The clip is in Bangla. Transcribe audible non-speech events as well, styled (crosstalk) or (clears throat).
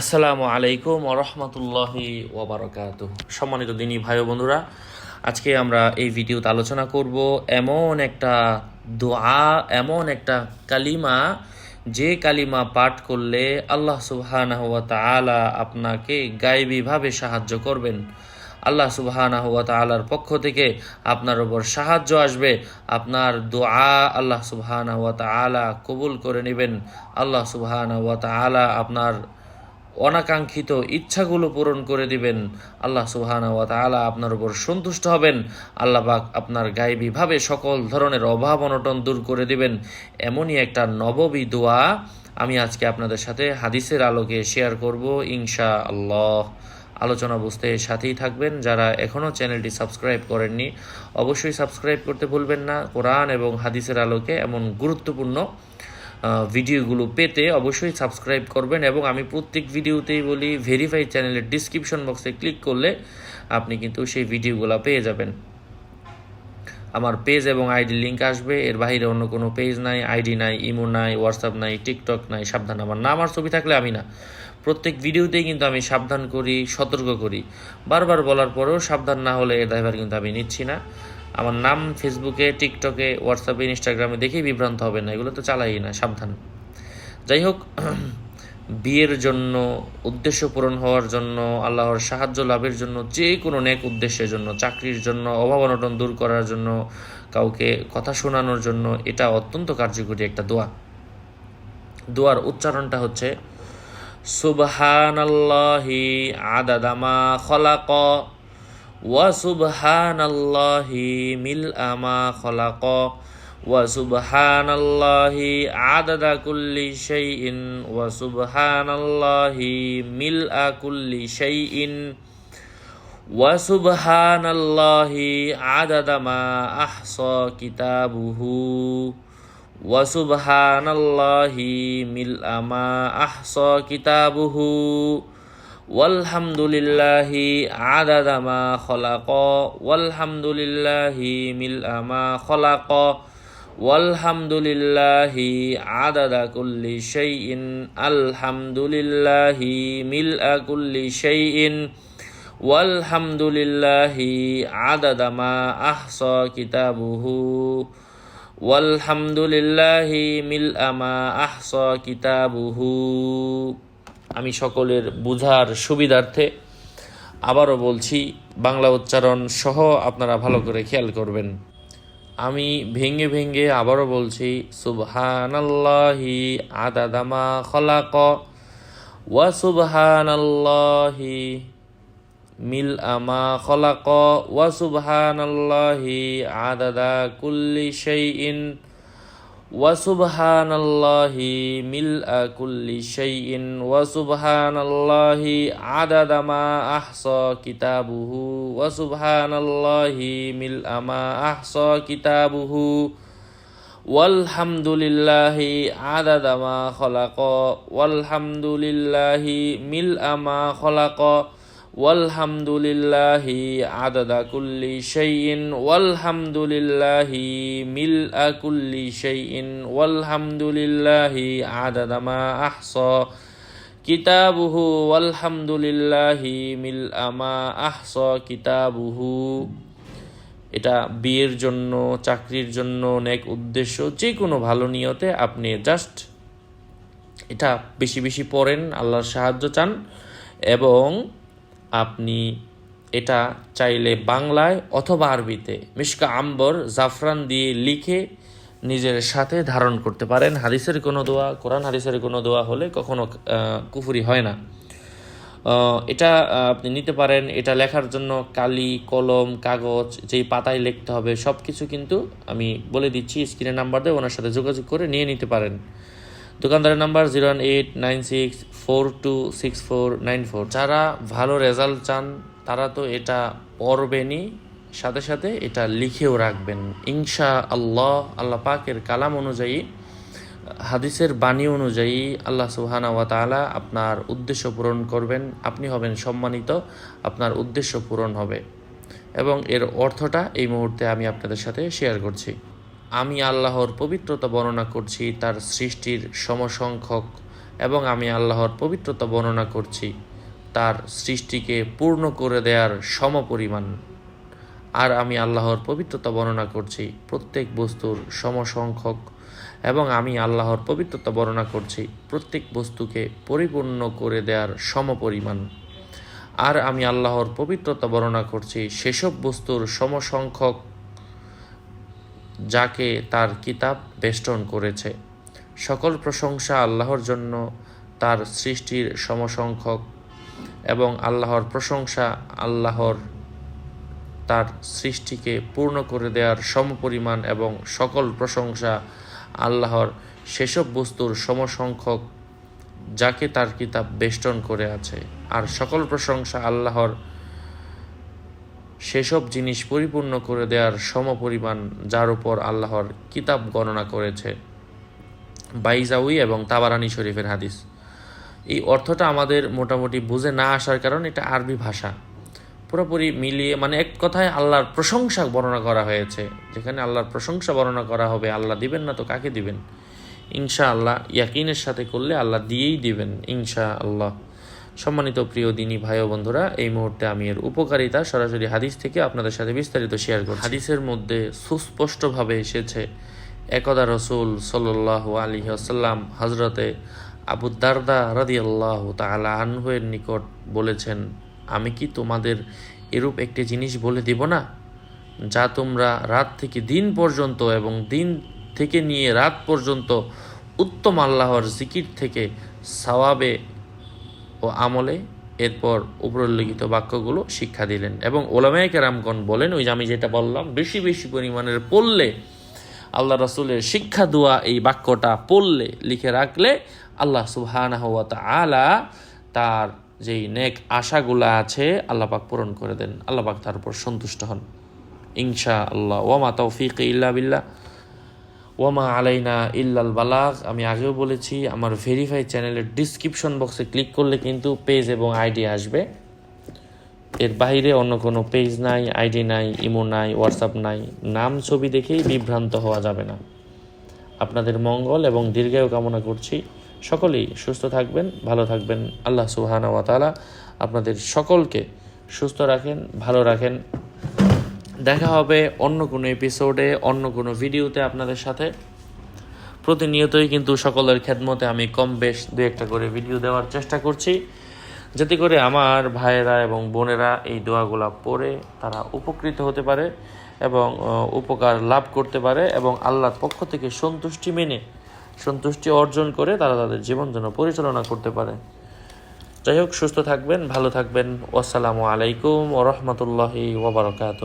আসসালামু আলাইকুম ওরহমতুল্লাহি ওবরাকাত সম্মানিত দিনী ভাই বন্ধুরা, আজকে আমরা এই ভিডিওতে আলোচনা করব এমন একটা দোয়া, এমন একটা কালিমা, যে কালিমা পাঠ করলে আল্লাহ সুবহানাহু ওয়া আপনাকে গায়েবীভাবে সাহায্য করবেন। আল্লাহ সুবহানাহু ওয়া তাআলার পক্ষ থেকে আপনার উপর সাহায্য আসবে, আপনার দোয়া আল্লাহ সুবহানাহু ওয়া তাআলা কবুল করে নেবেন। আল্লাহ সুবহানাহু ওয়া তাআলা আপনার অনাকাঙ্ক্ষিত ইচ্ছাগুলো পূরণ করে দিবেন। আল্লাহ সুবহানা ওয়া তাআলা আপনার উপর সন্তুষ্ট হবেন। আল্লাহ পাক আপনার গায়েবীভাবে সকল ধরনের অভাব অনটন দূর করে দিবেন। এমনই একটা নববী দোয়া আমি আজকে আপনাদের সাথে হাদিসের আলোকে শেয়ার করব ইনশা আল্লাহ আলোচনা বুঝতে সাথেই থাকবেন। যারা এখনও চ্যানেলটি সাবস্ক্রাইব করেননি, অবশ্যই সাবস্ক্রাইব করতে ভুলবেন না। কোরআন এবং হাদিসের আলোকে এমন গুরুত্বপূর্ণ ভিডিওগুলো পেতে অবশ্যই সাবস্ক্রাইব করবেন এবং আমি প্রত্যেক ভিডিওতেই বলি ভেরিফাই চ্যানেলের ডিসক্রিপশন বক্সে ক্লিক করলে আপনি কিন্তু সেই ভিডিওগুলো পেয়ে যাবেন। আমার পেজ এবং আইডি লিঙ্ক আসবে, এর বাইরে অন্য কোনো পেজ নাই আইডি নাই ইমো নাই হোয়াটসঅ্যাপ নাই টিকটক নাই, সাবধান। আমার না আমার ছবি থাকলে আমি না। প্রত্যেক ভিডিওতেই কিন্তু আমি সাবধান করি, সতর্ক করি। বারবার বলার পরেও সাবধান না হলে এর দায়ভার কিন্তু আমি নিচ্ছি না। আমার নাম ফেসবুকে টিকটকে হোয়াটসঅ্যাপে ইনস্টাগ্রামে দেখেই বিভ্রান্ত হবে না। এগুলো তো চালাই না, সাবধান। যাই হোক, (clears throat) বিয়ের জন্য, উদ্দেশ্য পূরণ হওয়ার জন্য, আল্লাহর সাহায্য লাভের জন্য, যে কোনো নেক উদ্দেশ্যের জন্য, চাকরির জন্য অভাব অনটন দূর করার জন্য, কাউকে কথা শোনানোর জন্য, এটা অত্যন্ত কার্যকরী একটা দোয়া। দোয়ার উচ্চারণটা হচ্ছে, সুবহানাল্লাহি আদাদামা খলাক। وسبحان الله ملء ما خلق وسبحان الله عدد كل شيء وسبحان الله ملء كل شيء وسبحان الله عدد ما أحصى كتابه وسبحان الله ملء ما أحصى كتابه ওয়ালহামদুলিল্লাহি আদাদামা খলাক, ওয়ালহামদুলিল্লাহি মিল আমা খলাক, ওয়ালহামদুলিল্লাহি আদাদা কুল্লি শাইইন, আলহামদুলিল্লাহি মিল কুল্লি শাইইন, ওয়ালহামদুলিল্লাহি আদাদামা আহসা কিতাবুহু, ওয়ালহামদুলিল্লাহি মিল আমা আহসা কিতাবুহু। আমি সকলের বুঝার সুবিধার্থে আবারও বলছি, বাংলা উচ্চারণ সহ আপনারা ভালো করে খেয়াল করবেন। আমি ভেঙে ভেঙে আবারও বলছি, সুবহানাল্লাহি আদাদামা খলাক, ওয়া সুবহানাল্লাহি মিল আমা খলাক, ওয়া সুবহানাল্লাহি আদাদা কুল্লি শাইইন। وسبحان الله ملء كل شيء وسبحان الله عدد ما أحصى كتابه وسبحان الله ملء ما أحصى كتابه والحمد لله عدد ما خلق والحمد لله ملء ما خلق ওয়ালহামদুলিল্লাহি আদাদা কুল্লি শাইইন, ওয়ালহামদুলিল্লাহি মিলআ কুল্লি শাইইন, ওয়ালহামদুলিল্লাহি আদাদা মা আহসা, কিতাবুহু, ওয়ালহামদুলিল্লাহি মিলআ মা আহসা, কিতাবুহু। এটা বিয়ের জন্য, চাকরির জন্য অনেক উদ্দেশ্য যে কোনো ভালো নিয়তে আপনি জাস্ট এটা বেশি বেশি পড়েন, আল্লাহর সাহায্য চান, এবং আপনি এটা চাইলে বাংলায় অথবা আরবিতে মিশকা আম্বর জাফরান দিয়ে লিখে নিজের সাথে ধারণ করতে পারেন। হাদিসের কোনো দোয়া, কোরআন হাদিসের কোনো দোয়া হলে কখনো কুফুরি হয় না। এটা আপনি নিতে পারেন। এটা লেখার জন্য কালি, কলম, কাগজ, যেই পাতায় লিখতে হবে সব কিছু কিন্তু আমি বলে দিচ্ছি, স্ক্রিনের নাম্বার দিয়ে ওনার সাথে যোগাযোগ করে নিয়ে নিতে পারেন। দোকানদারের number zero one eight nine six four two six four nine four. যারা ভালো রেজাল্ট চান, তারা তো এটা পড়বেনই। সাথে সাথে এটা লিখেও রাখবেন। ইনশা আল্লাহ আল্লাহ পাকের কালাম অনুযায়ী, হাদিসের বাণী অনুযায়ী আল্লাহ সুবহানা ওয়া তাআলা আপনার উদ্দেশ্য পূরণ করবেন। আপনি হবেন সম্মানিত, আপনার উদ্দেশ্য পূরণ হবে। এবং এর অর্থটা এই মুহূর্তে আমি আপনাদের সাথে শেয়ার করছি। আমি আল্লাহর পবিত্রতা বর্ণনা করছি, তার সৃষ্টির সমসংখ্যক, এবং আমি আল্লাহর পবিত্রতা বর্ণনা করছি, তার সৃষ্টিকে পূর্ণ করে দেওয়ার সমপরিমাণ। আর আমি আল্লাহর পবিত্রতা বর্ণনা করছি, প্রত্যেক বস্তুর সমসংখ্যক, এবং আমি আল্লাহর পবিত্রতা বর্ণনা করছি, প্রত্যেক বস্তুকে পরিপূর্ণ করে দেওয়ার সমপরিমাণ। আর আমি আল্লাহর পবিত্রতা বর্ণনা করছি, সেসব বস্তুর সমসংখ্যক যাকে তার কিতাব বেষ্টন করেছে। সকল প্রশংসা আল্লাহর জন্য তার সৃষ্টির সমসংখ্যক এবং আল্লাহর প্রশংসা আল্লাহর তার সৃষ্টিকে পূর্ণ করে দেওয়ার সমপরিমাণ এবং সকল প্রশংসা আল্লাহর সেসব বস্তুর সমসংখ্যক যাকে তার কিতাব বেষ্টন করে আছে। আর সকল প্রশংসা আল্লাহর সেসব জিনিস পরিপূর্ণ করে দেওয়ার সমপরিমাণ যার উপর আল্লাহর কিতাব গণনা করেছে। বাইজাউই এবং তাবারানি শরীফের হাদিস। এই অর্থটা আমাদের মোটামুটি বুঝে না আসার কারণ এটা আরবি ভাষা। পুরোপুরি মিলিয়ে মানে এক কথায় আল্লাহর প্রশংসা বর্ণনা করা হয়েছে। যেখানে আল্লাহর প্রশংসা বর্ণনা করা হবে, আল্লাহ দিবেন না তো কাকে দিবেন? ইনশা আল্লাহ ইয়াকিনের সাথে করলে আল্লাহ দিয়েই দিবেন ইনশা আল্লাহ সম্মানিত প্রিয় দিনী ভাই ও বন্ধুরা, এই মুহূর্তে আমি এর উপকারিতা সরাসরি হাদিস থেকে আপনাদের সাথে বিস্তারিত শেয়ার করি হাদিসের মধ্যে সুস্পষ্টভাবে এসেছে, একদা রসুল সাল্লাহ আলী আসাল্লাম হজরতে আবু দারদা রাদি আল্লাহ তালা আনহুয়ের নিকট বলেছেন, আমি কি তোমাদের এরূপ একটি জিনিস বলে দিব না, যা তোমরা রাত থেকে দিন পর্যন্ত এবং দিন থেকে নিয়ে রাত পর্যন্ত উত্তম আল্লাহর জিকির থেকে সাওয়াবে ও আমলে এরপর উপরোল্লিখিত বাক্যগুলো শিক্ষা দিলেন। এবং ওলামায় কেরামগণ বলেন, ওই যে আমি যেটা বললাম, বেশি বেশি পরিমাণের পড়লে আল্লাহ রাসুলের শিক্ষা দোয়া এই বাক্যটা পড়লে লিখে রাখলে আল্লাহ সুবহানাহু তাআলা তার যেই নেক আশাগুলা আছে আল্লাহ পাক পূরণ করে দেন। আল্লাহ পাক তার উপর সন্তুষ্ট হন। ইনশা আল্লাহ ওয়ামা তৌফিক ইল্লা বিল্লাহ। ওয়ামা আলাইনা ইল্লাল বালাগ। আমি আগেও বলেছি, আমার ভেরিফাই চ্যানেলের ডিসক্রিপশন বক্সে ক্লিক করলে কিন্তু পেজ এবং আইডি আসবে। এর বাইরে অন্য কোনো পেজ নাই আইডি নাই ইমো নাই হোয়াটসঅ্যাপ নাই। নাম, ছবি দেখেই বিভ্রান্ত হওয়া যাবে না। আপনাদের মঙ্গল এবং দীর্ঘায়ু কামনা করছি। সকলেই সুস্থ থাকবেন, ভালো থাকবেন। আল্লাহ সুবহানা ওয়া তাআলা আপনাদের সকলকে সুস্থ রাখেন, ভালো রাখেন। দেখা হবে অন্য কোনো এপিসোডে অন্য কোনো ভিডিওতে আপনাদের সাথে। প্রতিনিয়তই কিন্তু সকলের খেদমতে আমি কম বেশ দু একটা করে ভিডিও দেওয়ার চেষ্টা করছি। যাতে করে আমার ভাইয়েরা এবং বোনেরা এই দোয়াগুলা পড়ে তারা উপকৃত হতে পারে এবং উপকার লাভ করতে পারে এবং আল্লাহর পক্ষ থেকে সন্তুষ্টি মেনে, সন্তুষ্টি অর্জন করে তারা তাদের জীবন যেন পরিচালনা করতে পারে। যাই হোক, সুস্থ থাকবেন, ভালো থাকবেন। আসসালামু আলাইকুম ও রহমতুল্লাহি ওবরাকাত